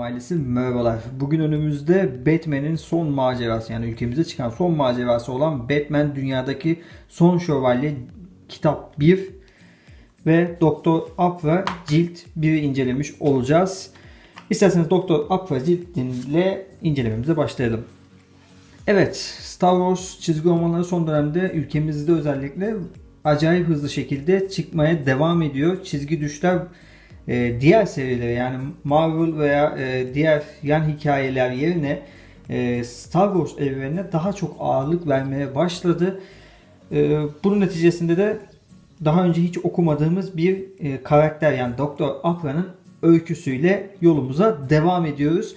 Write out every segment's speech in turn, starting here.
ailesi merhabalar. Bugün önümüzde Batman'in son macerası yani ülkemize çıkan son macerası olan Batman dünyadaki son şövalye kitap 1 ve Doktor Afra cilt 1'i incelemiş olacağız. İsterseniz Doktor Afra cildinle incelememize başlayalım. Evet, Star Wars çizgi romanları son dönemde ülkemizde özellikle acayip hızlı şekilde çıkmaya devam ediyor. Çizgi düşler e, diğer serilere yani Marvel veya e, diğer yan hikayeler yerine e, Star Wars evrenine daha çok ağırlık vermeye başladı. E, bunun neticesinde de daha önce hiç okumadığımız bir e, karakter yani Doktor Afra'nın öyküsüyle yolumuza devam ediyoruz.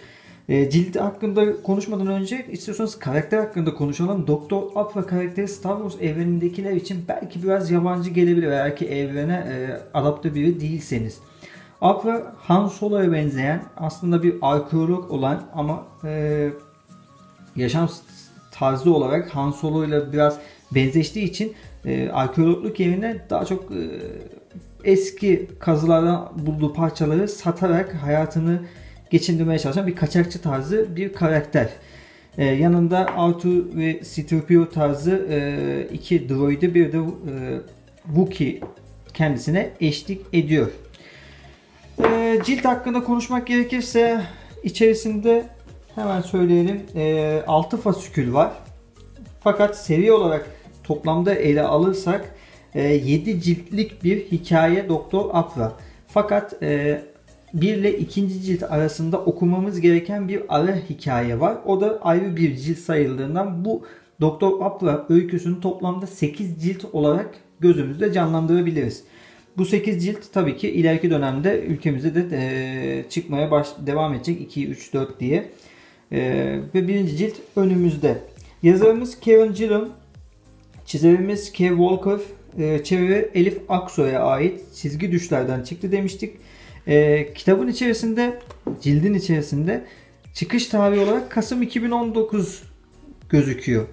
E, cilt hakkında konuşmadan önce istiyorsanız karakter hakkında konuşalım. Doktor Afra karakteri Star Wars evrenindekiler için belki biraz yabancı gelebilir eğer ki evrene e, adapte biri değilseniz. Afra Han Solo'ya benzeyen aslında bir arkeolog olan ama e, yaşam tarzı olarak Han Solo ile biraz benzeştiği için e, arkeologluk yerine daha çok e, eski kazılardan bulduğu parçaları satarak hayatını geçindirmeye çalışan bir kaçakçı tarzı bir karakter. E, yanında R2 ve C-3PO tarzı e, iki droidi bir de e, Wookiee kendisine eşlik ediyor. E, cilt hakkında konuşmak gerekirse içerisinde hemen söyleyelim e, 6 fasikül var. Fakat seri olarak toplamda ele alırsak e, 7 ciltlik bir hikaye Doktor Afra. Fakat e, 1 ile 2. cilt arasında okumamız gereken bir ara hikaye var. O da ayrı bir cilt sayıldığından bu Doktor Afra öyküsünü toplamda 8 cilt olarak gözümüzde canlandırabiliriz. Bu 8 cilt tabii ki ileriki dönemde ülkemizde de e, çıkmaya baş, devam edecek 2, 3, 4 diye. E, ve birinci cilt önümüzde. Yazarımız Kevin Gillen, çizerimiz Kev Walker, e, çeviri Elif Aksoy'a ait çizgi düşlerden çıktı demiştik. E, kitabın içerisinde, cildin içerisinde çıkış tarihi olarak Kasım 2019 gözüküyor.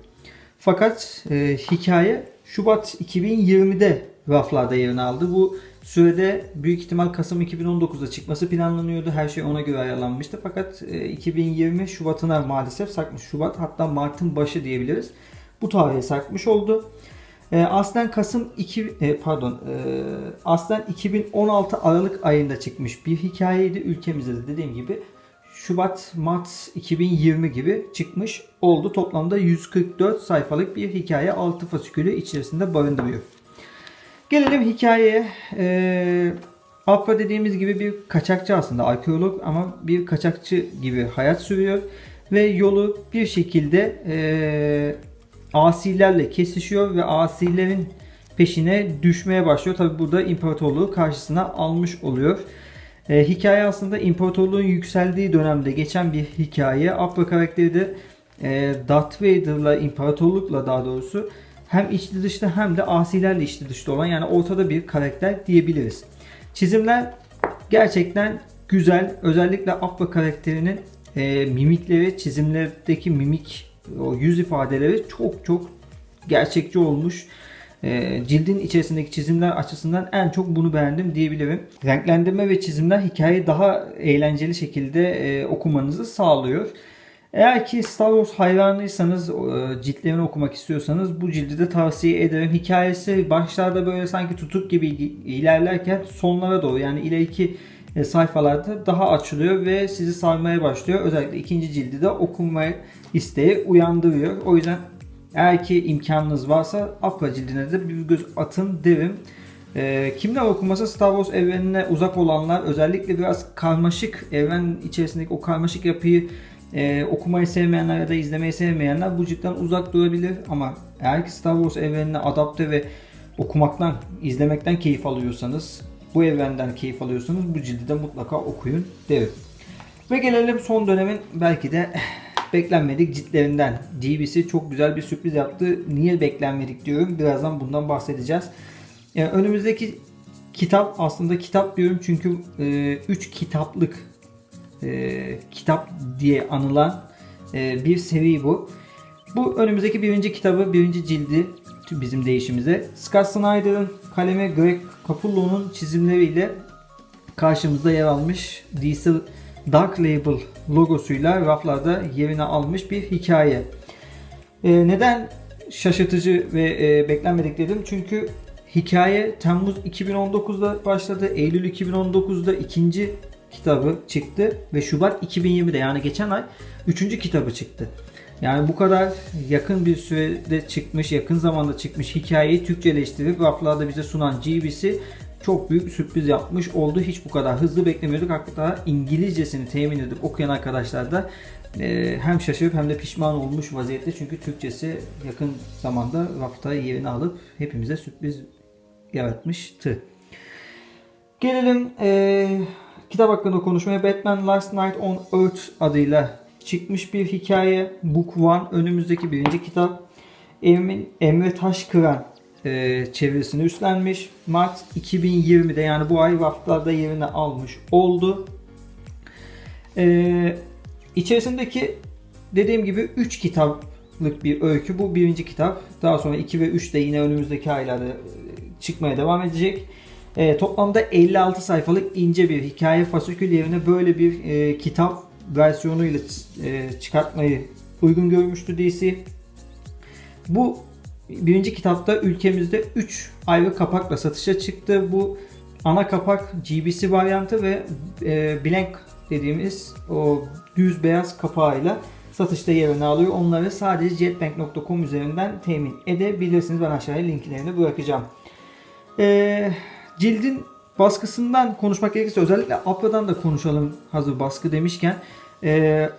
Fakat e, hikaye Şubat 2020'de raflarda yerini aldı. Bu sürede büyük ihtimal Kasım 2019'da çıkması planlanıyordu. Her şey ona göre ayarlanmıştı. Fakat e, 2020 Şubat'ına maalesef sarkmış. Şubat hatta Mart'ın başı diyebiliriz. Bu tarihe sarkmış oldu. E, aslen Kasım 2 e, pardon e, aslen 2016 Aralık ayında çıkmış bir hikayeydi. Ülkemizde de dediğim gibi Şubat Mart 2020 gibi çıkmış oldu. Toplamda 144 sayfalık bir hikaye 6 fasikülü içerisinde barındırıyor. Gelelim hikayeye. Ee, Afra dediğimiz gibi bir kaçakçı aslında arkeolog ama bir kaçakçı gibi hayat sürüyor ve yolu bir şekilde e, asilerle kesişiyor ve asilerin peşine düşmeye başlıyor. Tabi burada imparatorluğu karşısına almış oluyor. E, hikaye aslında imparatorluğun yükseldiği dönemde geçen bir hikaye. Afra karakteri de e, Darth Vader'la imparatorlukla daha doğrusu hem içli dışlı hem de asilerle içli dışlı olan yani ortada bir karakter diyebiliriz. Çizimler gerçekten güzel. Özellikle Afra karakterinin e, mimikleri, çizimlerdeki mimik, o yüz ifadeleri çok çok gerçekçi olmuş. E, cildin içerisindeki çizimler açısından en çok bunu beğendim diyebilirim. Renklendirme ve çizimler hikayeyi daha eğlenceli şekilde e, okumanızı sağlıyor. Eğer ki Star Wars hayranıysanız, e, ciltlerini okumak istiyorsanız bu cildi de tavsiye ederim. Hikayesi başlarda böyle sanki tutuk gibi ilerlerken sonlara doğru yani ileriki e, sayfalarda daha açılıyor ve sizi sarmaya başlıyor. Özellikle ikinci cildi de okunmaya isteği uyandırıyor. O yüzden eğer ki imkanınız varsa Afra cildine de bir göz atın derim. E, kimler okumasa Star Wars evrenine uzak olanlar özellikle biraz karmaşık evren içerisindeki o karmaşık yapıyı e, okumayı sevmeyenler ya da izlemeyi sevmeyenler bu cidden uzak durabilir ama eğer ki Star Wars evrenine adapte ve okumaktan, izlemekten keyif alıyorsanız, bu evrenden keyif alıyorsanız bu cildi de mutlaka okuyun derim. Ve gelelim son dönemin belki de beklenmedik ciltlerinden. GBC çok güzel bir sürpriz yaptı. Niye beklenmedik diyorum. Birazdan bundan bahsedeceğiz. Yani önümüzdeki kitap aslında kitap diyorum çünkü 3 e, kitaplık e, kitap diye anılan e, bir seri bu. Bu önümüzdeki birinci kitabı, birinci cildi bizim değişimize. Scott Snyder'ın kalemi Greg Capullo'nun çizimleriyle karşımızda yer almış DC Dark Label logosuyla raflarda yerini almış bir hikaye. Ee, neden şaşırtıcı ve e, beklenmedik dedim? Çünkü hikaye Temmuz 2019'da başladı. Eylül 2019'da ikinci kitabı çıktı ve Şubat 2020'de yani geçen ay üçüncü kitabı çıktı. Yani bu kadar yakın bir sürede çıkmış, yakın zamanda çıkmış hikayeyi Türkçeleştirip raflarda bize sunan GBC çok büyük bir sürpriz yapmış oldu. Hiç bu kadar hızlı beklemiyorduk. Hatta İngilizcesini temin edip okuyan arkadaşlar da e, hem şaşırıp hem de pişman olmuş vaziyette. Çünkü Türkçesi yakın zamanda rafta yerini alıp hepimize sürpriz yaratmıştı. Gelelim e, kitap hakkında konuşmaya. Batman Last Night on Earth adıyla çıkmış bir hikaye. Book One önümüzdeki birinci kitap. Emin, Emre Taşkıran e, çevirisini üstlenmiş. Mart 2020'de yani bu ay raflarda yerini almış oldu. E, içerisindeki dediğim gibi 3 kitaplık bir öykü. Bu birinci kitap. Daha sonra 2 ve 3 de yine önümüzdeki aylarda e, çıkmaya devam edecek. E, toplamda 56 sayfalık ince bir hikaye fasikül yerine böyle bir e, kitap versiyonuyla e, çıkartmayı uygun görmüştü DC. Bu birinci kitapta ülkemizde 3 ayrı kapakla satışa çıktı. Bu ana kapak GBC varyantı ve e, blank dediğimiz o düz beyaz kapağıyla satışta yerini alıyor. Onları sadece jetbank.com üzerinden temin edebilirsiniz. Ben aşağıya linklerini bırakacağım. E, cildin baskısından konuşmak gerekirse özellikle Apra'dan da konuşalım hazır baskı demişken. E,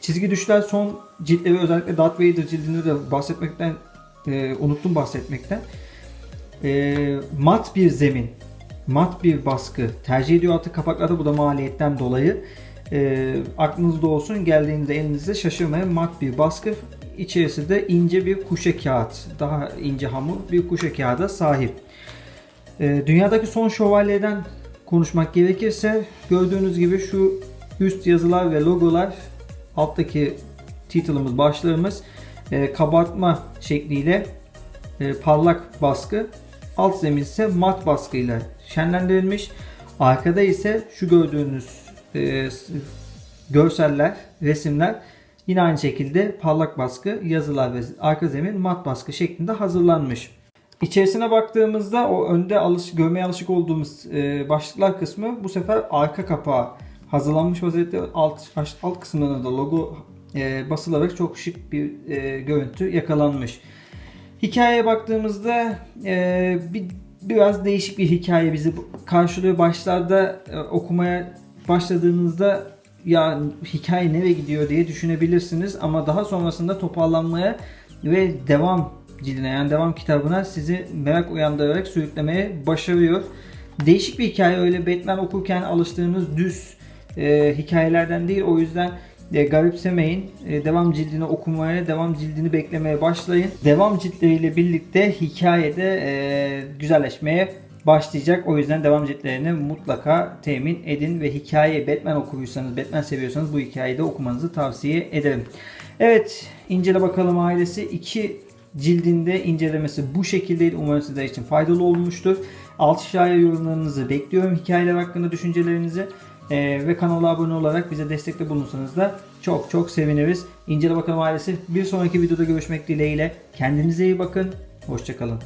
çizgi düşler son ciltleri özellikle Darth Vader cildinde de bahsetmekten e, unuttum bahsetmekten. E, mat bir zemin, mat bir baskı tercih ediyor artık kapaklarda bu da maliyetten dolayı. E, aklınızda olsun geldiğinde elinizde şaşırmayın mat bir baskı içerisinde ince bir kuşe kağıt daha ince hamur bir kuşe kağıda sahip. E, dünyadaki son şövalyeden konuşmak gerekirse gördüğünüz gibi şu üst yazılar ve logolar alttaki title'ımız başlığımız e, kabartma şekliyle e, parlak baskı alt zemin ise mat baskıyla şenlendirilmiş. Arkada ise şu gördüğünüz e, görseller, resimler yine aynı şekilde parlak baskı, yazılar ve arka zemin mat baskı şeklinde hazırlanmış. İçerisine baktığımızda o önde alış, görmeye alışık olduğumuz e, başlıklar kısmı bu sefer arka kapağı hazırlanmış vaziyette alt, alt kısmında da logo e, basılarak çok şık bir e, görüntü yakalanmış. Hikayeye baktığımızda e, bir biraz değişik bir hikaye bizi karşılıyor. Başlarda e, okumaya başladığınızda ya hikaye nereye gidiyor diye düşünebilirsiniz ama daha sonrasında toparlanmaya ve devam cildine yani devam kitabına sizi merak uyandırarak sürüklemeye başarıyor. Değişik bir hikaye öyle Batman okurken alıştığınız düz e, hikayelerden değil o yüzden e, garipsemeyin. E, devam cildini okumaya, devam cildini beklemeye başlayın. Devam ciltleriyle birlikte hikayede e, güzelleşmeye başlayacak. O yüzden devam ciltlerini mutlaka temin edin ve hikaye Batman okuyursanız, Batman seviyorsanız bu hikayeyi de okumanızı tavsiye ederim. Evet, incele bakalım ailesi. iki cildinde incelemesi bu şekildeydi. Umarım sizler için faydalı olmuştur. Alt aşağıya yorumlarınızı bekliyorum. Hikayeler hakkında düşüncelerinizi. Ee, ve kanala abone olarak bize destekte bulunsanız da çok çok seviniriz. İncele Bakalım ailesi bir sonraki videoda görüşmek dileğiyle. Kendinize iyi bakın. Hoşçakalın.